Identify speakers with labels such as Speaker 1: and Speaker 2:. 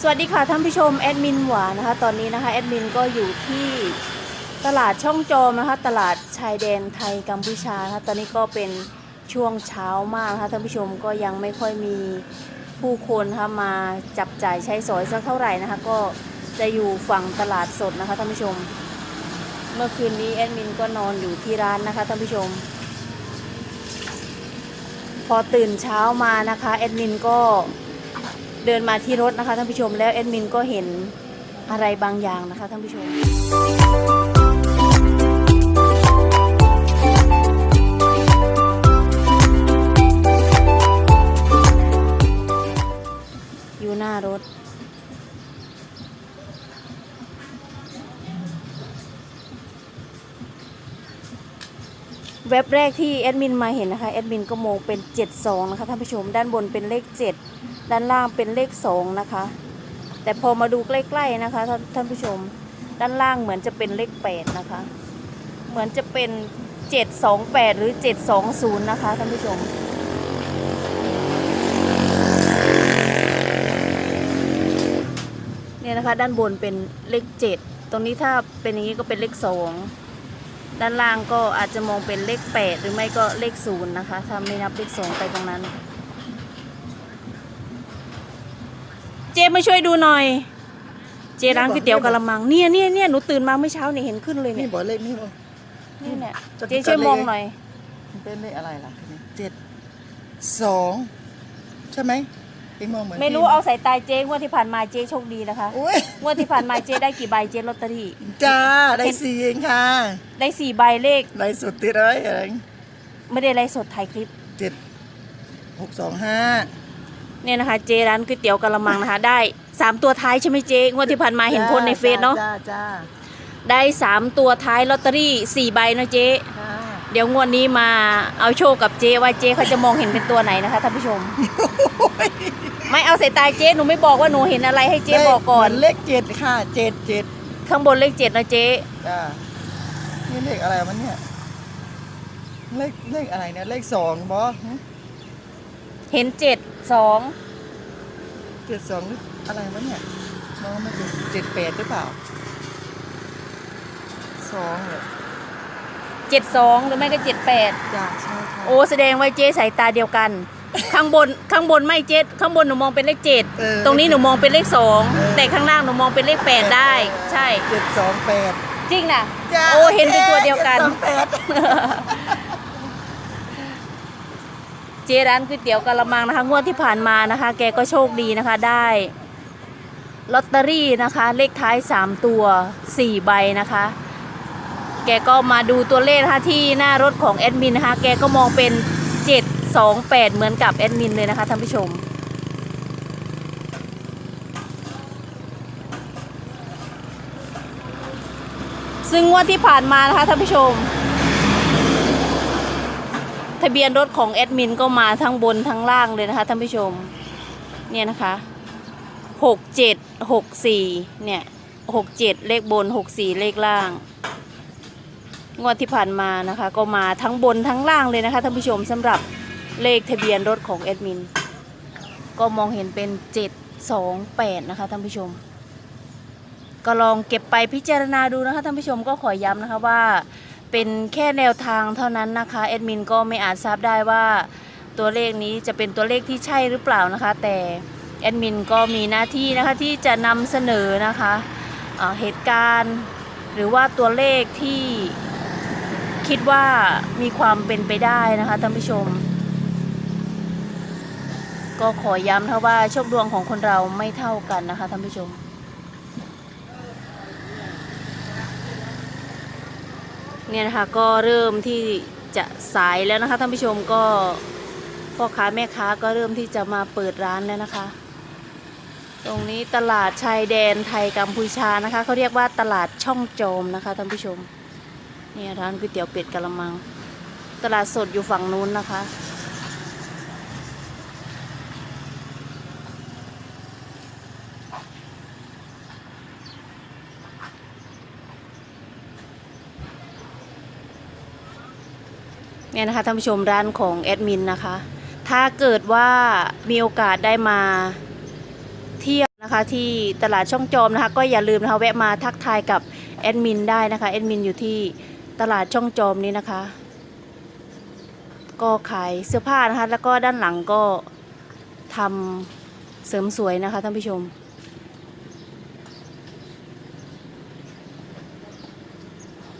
Speaker 1: สวัสดีค่ะท่านผู้ชมแอดมินหวานนะคะ ตอนนี้นะคะแอดมินก็อยู่ที่ตลาดช่องโจมนะคะ ตลาดชายแดนไทยกัมพูชานะคะตอนนี้ก็เป็นช่วงเช้ามากนะคะท่านผู้ชมก็ยังไม่ค่อยมีผู้คนนะคะมาจับจ่ายใช้สอยสักเท่าไหร่นะคะ ก็จะอยู่ฝั่งตลาดสดนะคะท่านผู้ชม เมื่อคืนนี้แอดมินก็นอนอยู่ที่ร้านนะคะท่านผู้ชม พอตื่นเช้ามานะคะแอดมินก็ เดินมาที่รถนะคะท่านผู้ชมแล้วแอดมินก็เห็นอะไรบางอย่างนะคะท่านผู้ชม อยู่หน้ารถ เว็บแรกที่แอดมินมาเห็นนะคะแอดมินก็มองเป็น 72 นะคะท่านผู้ชม ด้านบนเป็นเลข 7 ด้านล่างเป็นเลข2นะคะ แต่พอมาดูใกล้ๆนะคะท่านท่านผู้ชม ด้านล่างเหมือนจะเป็นเลข8นะคะ เหมือนจะเป็น728หรือ720นะคะท่านผู้ชมเนี่ยนะคะด้านบนเป็นเลข7ตรงนี้ถ้าเป็นอย่างนี้ก็เป็นเลข2ด้านล่างก็อาจจะมองเป็นเลข8หรือไม่ก็เลข0นะคะถ้าไม่นับเลข2ไปตรงนั้น จมาช่วยดูหน่อย เจร้านก๋วยเตี๋ยวกะละมังเนี่ยเนี่ยเนี่ยหนูตื่นมาเมื่อเช้าเนี่ยเห็นขึ้นเลย
Speaker 2: นี่
Speaker 1: เนี่ย
Speaker 2: บอกเลขนี่บอก
Speaker 1: นี่เนี่ย
Speaker 2: จะ
Speaker 1: เจช่วยมองหน่อย
Speaker 2: มันเป็นเลขอะไรล่ะเจ็ดสองใช่ไหมเองมองเหมือน
Speaker 1: ไม่รู้
Speaker 2: พี่
Speaker 1: เอาสายตาเจ๊งวดที่ผ่านมาเจ๊โชคดีนะคะ
Speaker 2: โอ้ย
Speaker 1: งวดที่ผ่านมาเจ๊ได้กี่ใบเจ๊ลอตเตอรี่
Speaker 2: จ้าได้สี่เองค่ะ
Speaker 1: ได้สี่ใบเลข
Speaker 2: ได้สุดติดเลยเอง
Speaker 1: ไม่ได้ไลฟ์สดถ่ายคลิป
Speaker 2: เจ็ดหกสองห้า
Speaker 1: เนี่ยนะคะเจร้านก๋วยเตี๋ยวกะละมังนะคะ ได้สามตัวท้ายใช่ไหมเจ๊งวดที่ผ่านมาเห็นโพสต์ในเฟซเนาะ
Speaker 2: จ้าจ้า
Speaker 1: ได้สามตัวท้ายลอตเตอรี่สี่ใบเนาะเจ๊
Speaker 2: จ้า
Speaker 1: เดี๋ยวงวดนี้มาเอาโชคกับเจ๊ว่าเจ๊เขาจะมองเห็นเป็นตัวไหนนะคะท่านผู้ชม ไม่เอาสายตาเจ๊หนูไม่บอกว่าหนูเห็นอะไรให้เจ๊บอกก่อน
Speaker 2: เหมืเลขเจ็ดค่ะเจ็ดเจ็ด
Speaker 1: ข้างบนเลขเจ็ดนะเจ๊
Speaker 2: จ้านี่เลขอะไรมันเนี่ยเลขเลขอะไรเนี่ยเลขสองบอ
Speaker 1: เห็นเจ็ดสอง
Speaker 2: เจ็ดสองอะไรวะเนี่ยมองไม่ดูเจ็ดแปดหรือเปล่าสองเหรอ
Speaker 1: เจ็ดสองหรือไม่ก็เจ็ดแปด
Speaker 2: จ้าใช่ค่ะ
Speaker 1: โอ้แสดงว่าเจ๊สายตาเดียวกัน ข้างบนข้างบนไม่เจ๊ข้างบนหนูมองเป็นเลขเจ็ด
Speaker 2: เออ
Speaker 1: ตรงนี้หนูมองเป็นเลขสอง
Speaker 2: เออ
Speaker 1: แต่ข้างล่างหนูมองเป็นเลขแปดได้ ใช่
Speaker 2: เจ็ดสองแปด
Speaker 1: จริงนะ
Speaker 2: จ้า
Speaker 1: โอ้เห็นเป็นตัวเดียวกัน
Speaker 2: จ็สองแปด
Speaker 1: เจร้านก๋วยเตี๋ยวกะละมังนะคะ งวดที่ผ่านมานะคะ แกก็โชคดีนะคะได้ลอตเตอรี่นะคะ เลขท้าย 3 ตัว 4 ใบนะคะ แกก็มาดูตัวเลขนะคะที่หน้ารถของแอดมินนะคะ แกก็มองเป็น 728 เหมือนกับแอดมินเลยนะคะท่านผู้ชมซึ่งงวดที่ผ่านมานะคะท่านผู้ชม ทะเบียนรถของแอดมินก็มาทั้งบนทั้งล่างเลยนะคะท่านผู้ชม เนี่ยนะคะหกเจ็ดหกสี่เนี่ยหกเจ็ดเลขบนหกสี่เลขล่าง งวดที่ผ่านมานะคะ ก็มาทั้งบนทั้งล่างเลยนะคะท่านผู้ชมสำหรับเลขทะเบียนรถของแอดมิน ก็มองเห็นเป็นเจ็ดสองแปดนะคะท่านผู้ชม ก็ลองเก็บไปพิจารณาดูนะคะท่านผู้ชมก็ขอย้ำนะคะว่า เป็นแค่แนวทางเท่านั้นนะคะแอดมินก็ไม่อาจทราบได้ว่าตัวเลขนี้จะเป็นตัวเลขที่ใช่หรือเปล่านะคะ แต่แอดมินก็มีหน้าที่นะคะที่จะนำเสนอนะคะเหตุการณ์หรือว่าตัวเลขที่คิดว่ามีความเป็นไปได้นะคะท่านผู้ชม ก็ขอย้ำนะว่าโชคดวงของคนเราไม่เท่ากันนะคะท่านผู้ชม เนี่ยนะคะก็เริ่มที่จะสายแล้วนะคะท่านผู้ชมก็พ่อค้าแม่ค้าก็เริ่มที่จะมาเปิดร้านแล้วนะคะ ตรงนี้ตลาดชายแดนไทยกัมพูชานะคะเขาเรียกว่าตลาดช่องโจมนะคะท่านผู้ชมเนี่ยร้านก๋วยเตี๋ยวเป็ดกะละมัง ตลาดสดอยู่ฝั่งนู้นนะคะ เนี่ยนะคะท่านผู้ชมร้านของแอดมินนะคะ ถ้าเกิดว่ามีโอกาสได้มาเที่ยวนะคะที่ตลาดช่องจอมนะคะ ก็อย่าลืมนะคะแวะมาทักทายกับแอดมินได้นะคะแอดมินอยู่ที่ตลาดช่องจอมนี้นะคะ ก็ขายเสื้อผ้านะคะ แล้วก็ด้านหลังก็ทำเสริมสวยนะคะท่านผู้ชม